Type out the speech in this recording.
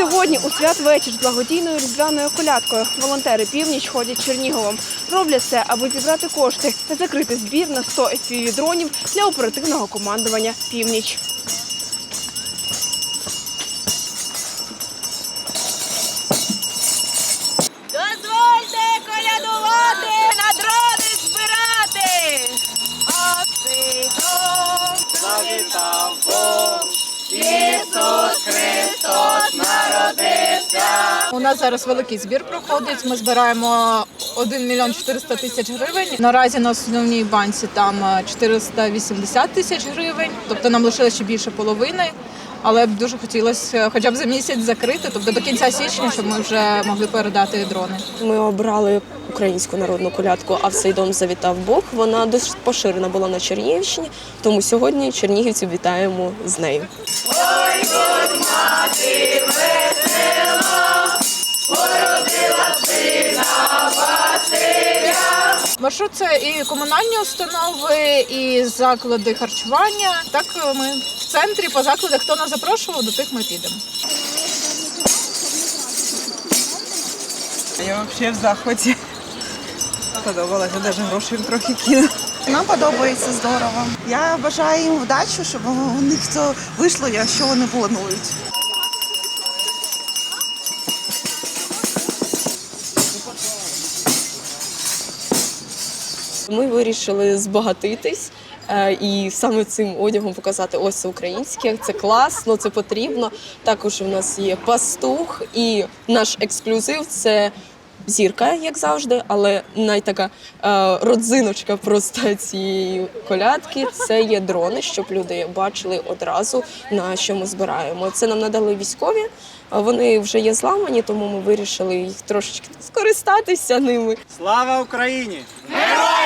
Сьогодні у святвечір з благодійною різдвяною колядкою волонтери північ ходять Черніговом. Роблять це, аби зібрати кошти та закрити збір на 100 FPV-дронів для оперативного командування північ. Дозвольте колядувати, на дрони збирати. А цей дом завітав Бог. У нас зараз великий збір проходить. Ми збираємо 1 мільйон 400 тисяч гривень. Наразі на основній банці там е, 480 тисяч гривень, тобто нам лишилося ще більше половини. Але б дуже хотілося е, хоча б за місяць закрити, тобто до кінця січня, щоб ми вже могли передати дрони. Ми обрали українську народну колядку, а в цей дом завітав Бог. Вона досить поширена була на Чернігівщині, тому сьогодні чернігівців вітаємо з нею. Маршрут це і комунальні установи, і заклади харчування. Так е, ми в центрі по закладах, хто нас запрошував, до тих ми підемо. Я взагалі в захваті. Подобалося, навіть грошей їм трохи кинула. Нам подобається здорово. Я бажаю їм вдачі, щоб у них все вийшло, якщо вони планують. Ми вирішили збагатитись. е, І саме цим одягом показати ось це українське, це класно, це потрібно. Також у нас є пастух, і наш ексклюзив це зірка, як завжди, але найтака е, родзиночка просто цієї колядки це є дрони, щоб люди бачили одразу на що ми збираємо. Це нам надали військові. Вони вже є зламані, тому ми вирішили їх трошечки скористатися ними. Слава Україні! Героям